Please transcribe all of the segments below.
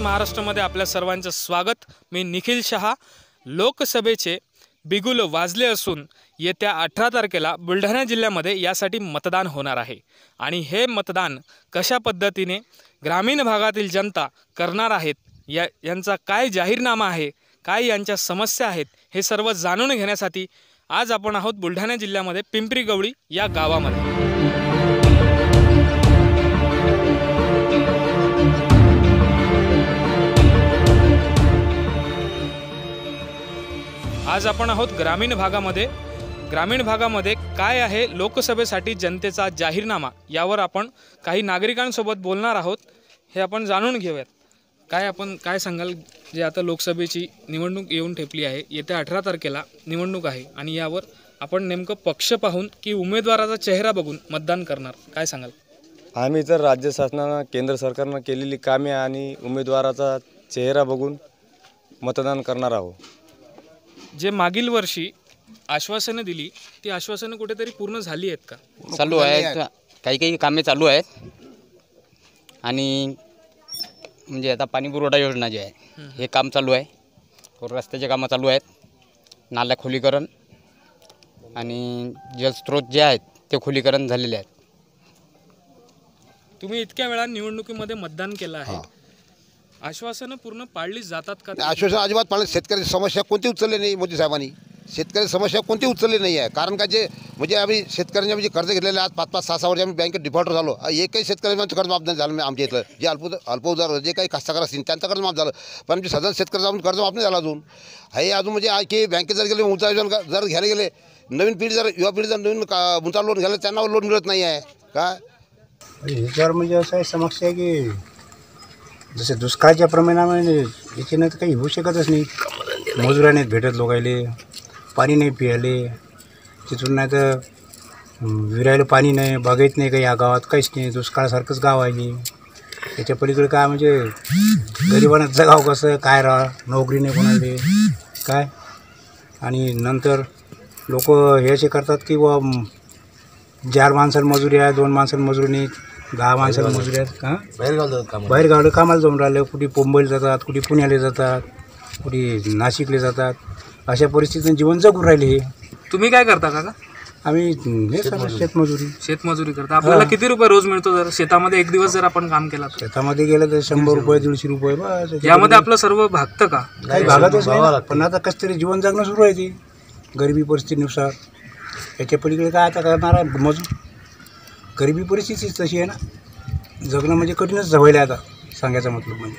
महाराष्ट्रामध्ये आपल्या सर्वांचं स्वागत. मी निखिल शहा. लोकसभेचे बिगुल वाजले असून येत्या अठरा तारखेला बुलढाणा जिल्ह्यामध्ये यासाठी मतदान होणार आहे. आणि हे मतदान कशा पद्धतीने ग्रामीण भागातील जनता करणार आहेत या यांचा काय जाहीरनामा आहे काय यांच्या समस्या आहेत हे सर्व जाणून घेण्यासाठी आज आपण आहोत बुलढाणा जिल्ह्यामध्ये पिंपरी गवळी या गावामध्ये. आज आपण आहोत ग्रामीण भागामध्ये. ग्रामीण भागामध्ये काय आहे लोकसभेसाठी जनतेचा जाहीरनामा यावर आपण काही नागरिकांसोबत बोलणार आहोत हे आपण जाणून घेऊयात. काय आपण काय सांगाल जे आता लोकसभेची निवडणूक येऊन ठेपली आहे येत्या अठरा तारखेला निवडणूक आहे आणि यावर आपण नेमकं पक्ष पाहून की उमेदवाराचा चेहरा बघून मतदान करणार काय सांगाल? आम्ही तर राज्य शासनानं केंद्र सरकारनं केलेली कामे आणि उमेदवाराचा चेहरा बघून मतदान करणार आहोत. जे मागील वर्षी आश्वासनं दिली ती आश्वासनं कुठेतरी पूर्ण झाली आहेत का? चालू आहेत. काही काही कामे चालू आहेत. आणि म्हणजे आता पाणी पुरवठा योजना जी आहे हे काम चालू आहे. रस्त्याचे कामं चालू आहेत. नाल्या खोलीकरण आणि जलस्रोत जे आहेत ते खोलीकरण झालेले आहेत. तुम्ही इतक्या वेळा निवडणुकीमध्ये मतदान केलं आहे. आश्वासनं पूर्ण पाळली जातात का आश्वासन अजिबात पाळलं शेतकऱ्याची समस्या कोणती उचलली नाही मोदी साहेबांनी? शेतकऱ्याची समस्या कोणती उचलली नाही आहे? कारण का जे म्हणजे आम्ही शेतकऱ्यांचे म्हणजे कर्ज घेतलेले आज पाच पाच सहा सहा वर्ष आम्ही बँकेत डिफॉल्टर झालो. एकही शेतकऱ्यांना कर्ज माफ नाही झालं नाही आमच्या इथलं. जे अल्प अल्पउदार जे काही कास्तकार असतील त्यांचं कर्ज माफ झालं. पण आमचे साधारण शेतकऱ्याचं कर्ज माफ नाही झालं अजून. हे अजून म्हणजे की बँकेत जर गेले योजना जर घ्यायला गेले नवीन पिढी जर युवा पिढी जर नवीन का मुद्रा लोन घ्यायला त्यांना लोन मिळत नाही आहे. काय ह्याच्यावर म्हणजे असं आहे समस्या की जसे दुष्काळाच्या प्रमाणामुळे याच्यानं तर काही होऊ शकतच नाही. मजुरा नाहीत भेटत लोकायले पाणी नाही पियाले तिथून नाही तर विरायला पाणी नाही बागायत नाही काही या गावात काहीच नाही. दुष्काळासारखंच गाव आहे त्याच्या पलीकडे काय म्हणजे गरिबांना जगाव कसं? काय राहा नोकरी नाही कोणाला. काय? आणि नंतर लोक हे असे करतात की बुवा चार माणसाला मजुरी आहे दोन माणसाला मजुरी नाही. दहा माणसाला मजुरी आहेत का बाहेर गावलं कामाला जाऊन राहिलं कुठे मुंबईला जातात कुठे पुण्याला जातात कुठे नाशिकला जातात. अशा परिस्थितीत जीवन जगून राहिले हे. तुम्ही काय करता काका? आम्ही हे शेतमजुरी. शेतमजुरी. करता. आपल्याला किती रुपये रोज मिळतो जर शेतामध्ये एक दिवस जर आपण काम केला तर? शेतामध्ये गेलं तर शंभर रुपये दीडशे रुपये बस. यामध्ये आपलं सर्व भागतं का? काही भागातच नाही. ना. पण आता कसं तरी जीवन जगणं सुरू आहे ते. गरिबी परिस्थितीनुसार. याच्या पलीकडे काय आता करणार आहे? मजूर गरिबी परिस्थितीच तशी आहे ना जगणं म्हणजे कठीणच जवळलं आता सांगायचा मतलब म्हणजे.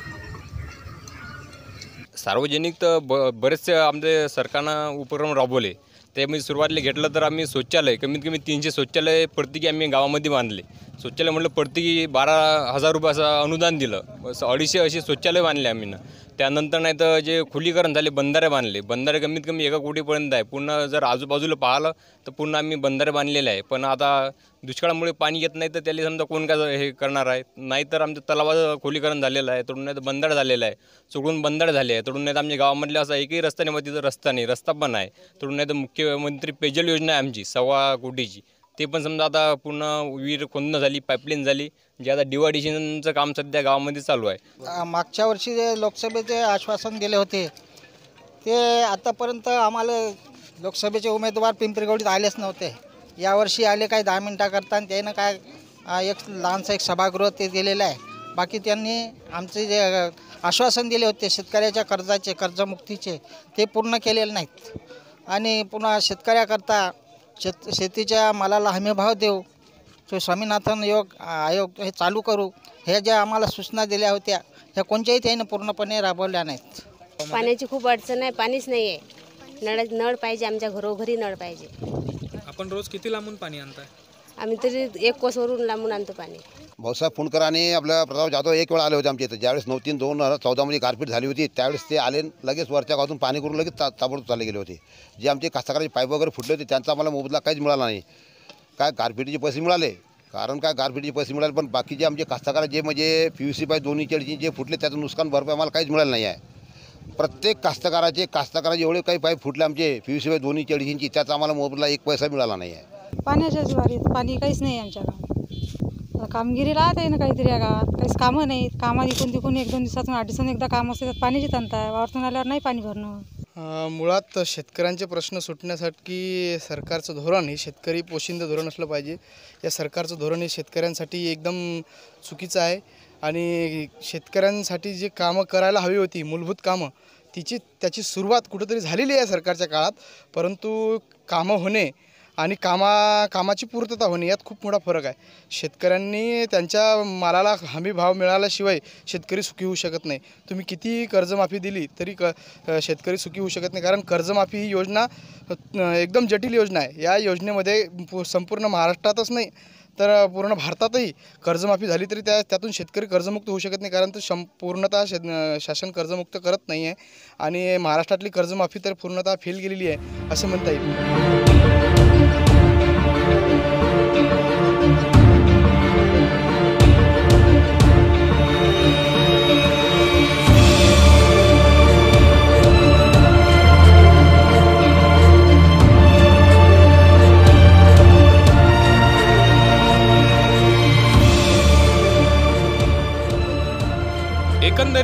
सार्वजनिक तर ब बरेचसे आमचे सरकारनं उपक्रम राबवले. त्यामध्ये सुरुवातीला घेतलं तर आम्ही शौचालय कमीत कमी तीनशे शौचालय प्रत्येकी आम्ही गावामध्ये बांधले. शौचालय म्हटलं प्रत्येकी बारा हजार रुपये असं अनुदान दिलं. असं अडीचशे असे शौचालय बांधले आम्ही ना. त्यानंतर नाही तर जे खुलीकरण झाले बंधारे बांधले. बंधारे कमीत कमी एका कोटीपर्यंत आहे. पुन्हा जर आजूबाजूला पाहिलं तर पुन्हा आम्ही बंधारे बांधलेले आहे. पण आता दुष्काळामुळे पाणी येत नाही तर त्याला समजा कोण काय हे करणार आहे? नाहीतर आमच्या तलावाचं खोलीकरण झालेलं आहे. तडून नाही तर बंधार झालेलं आहे. चुकून बंधार झाले आहे. तडून नाही तर आमच्या गावामधले असा एकही रस्ता नाही मग तिथं रस्ता नाही. रस्ता पण आहे. तडून नाही तर मुख्यमंत्री पेजल योजना आहे आमची सव्वा कोटीची. ते पण समजा आता पूर्ण विहीर खोदणं झाली पाईपलाईन झाली जे आता डिवायडेशनचं काम सध्या गावामध्ये चालू आहे. आ, मागच्या वर्षी जे लोकसभेचे आश्वासन दिले होते ते आतापर्यंत आम्हाला लोकसभेचे उमेदवार पिंपरीगौडीत आलेच नव्हते. यावर्षी आले काय दहा मिनटाकरता आणि त्यानं काय आ, एक लहानसं एक सभागृह ते दिलेलं आहे. बाकी त्यांनी आमचे जे अ, आश्वासन दिले होते शेतकऱ्याच्या कर्जाचे कर्जमुक्तीचे ते पूर्ण केलेले नाहीत. आणि पुन्हा शेतकऱ्याकरता शेत शेतीच्या मालाला हमीभाव देऊ. तो स्वामीनाथन योग आयोग हे चालू करू. हे ज्या आम्हाला सूचना दिल्या होत्या ह्या कोणत्याही त्याने पूर्णपणे राबवल्या नाहीत. पाण्याची खूप अडचण आहे पाणीच नाही आहे नळ नळ पाहिजे आमच्या घरोघरी नळ पाहिजे. आपण रोज किती लांबून पाणी आणताय? आम्ही तरी एक कोसवरून लांबून आणतो पाणी. भाऊसाहेब फोनकर आणि आपल्या प्रताप जाधव एक वेळा आले होते आमच्या इथं. ज्यावेळेस नऊ तीन दोन हजार चौदामध्ये गारपीट झाली होती त्यावेळेस ते आले लगेच वरच्या गावातून पाणी करून लगेच ता ताबडतोब चालले गेले होते. जे आमचे कास्तकाराचे पाईप वगैरे फुटले होते त्यांचा आम्हाला मोबदला काहीच मिळाला नाही. काय गारपीटीचे पैसे मिळाले? कारण काय गारपीटीचे पैसे मिळाले पण बाकीचे आमचे कास्तकार जे म्हणजे पी यू सी पाय दोन्ही चेडची जे फुटले त्याचं नुकसान भरपाई आम्हाला काहीच मिळालं नाही आहे. प्रत्येक कास्तकाराचे कास्तकाराचे एवढे काही पाईप फुटले आमचे पी यू सी पाय दोन्ही चेडशींची त्याचा आम्हाला मोबदला एक पैसा मिळाला नाही आहे. पाण्याच्या ज्वारीत पाणी काहीच नाही आमच्या गावात आता कामगिरी राहते ना काहीतरी या गावात. काहीच कामं नाहीत. कामात इकून तिकून एक दोन दिवसातून आठ दिवसातून एकदा काम असते त्यात पाण्याची तंत आहे. वावरतून आल्यावर नाही पाणी भरणं. मुळात शेतकऱ्यांचे प्रश्न सुटण्यासाठी सरकारचं धोरण हे शेतकरी पोशिंद धोरण असलं पाहिजे. या सरकारचं धोरण हे शेतकऱ्यांसाठी एकदम चुकीचं आहे. आणि शेतकऱ्यांसाठी जे कामं करायला हवी होती मूलभूत कामं तिची त्याची सुरुवात कुठंतरी झालेली आहे सरकारच्या काळात. परंतु कामं होणे आणि कामा कामाची पूर्तता होणे यात खूप मोठा फरक आहे. शेतकऱ्यांनी त्यांच्या मालाला हमी भाव मिळाल्याशिवाय शेतकरी सुखी होऊ शकत नाही. तुम्ही किती कर्जमाफी दिली तरी क शेतकरी सुखी होऊ शकत नाही. कारण कर्जमाफी ही योजना एकदम जटिल योजना आहे. या योजनेमध्ये संपूर्ण महाराष्ट्रातच नाही तर पूर्ण भारतातही कर्जमाफी झाली तरी त्या त्यातून शेतकरी कर्जमुक्त होऊ शकत नाही कारण तो शं पूर्णतः शेत शासन कर्जमुक्त करत नाही आहे. आणि महाराष्ट्रातली कर्जमाफी तर पूर्णतः फेल गेलेली आहे असं म्हणता येईल.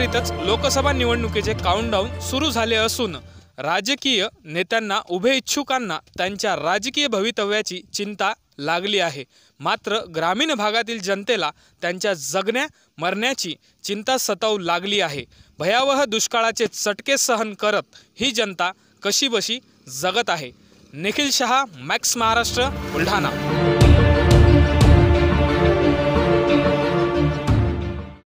एकंदरीतच लोकसभा निवडणुकीचे काउंटडाऊन सुरू झाले असून राजकीय नेत्यांना उभे इच्छुकांना त्यांच्या राजकीय भवितव्याची चिंता लागली आहे. मात्र ग्रामीण भागातील जनतेला त्यांच्या जगण्या मरण्याची चिंता सतावू लागली आहे. भयावह दुष्काळाचे चटके सहन करत ही जनता कशीबशी जगत आहे. निखिल शहा मॅक्स महाराष्ट्र बुलढाणा.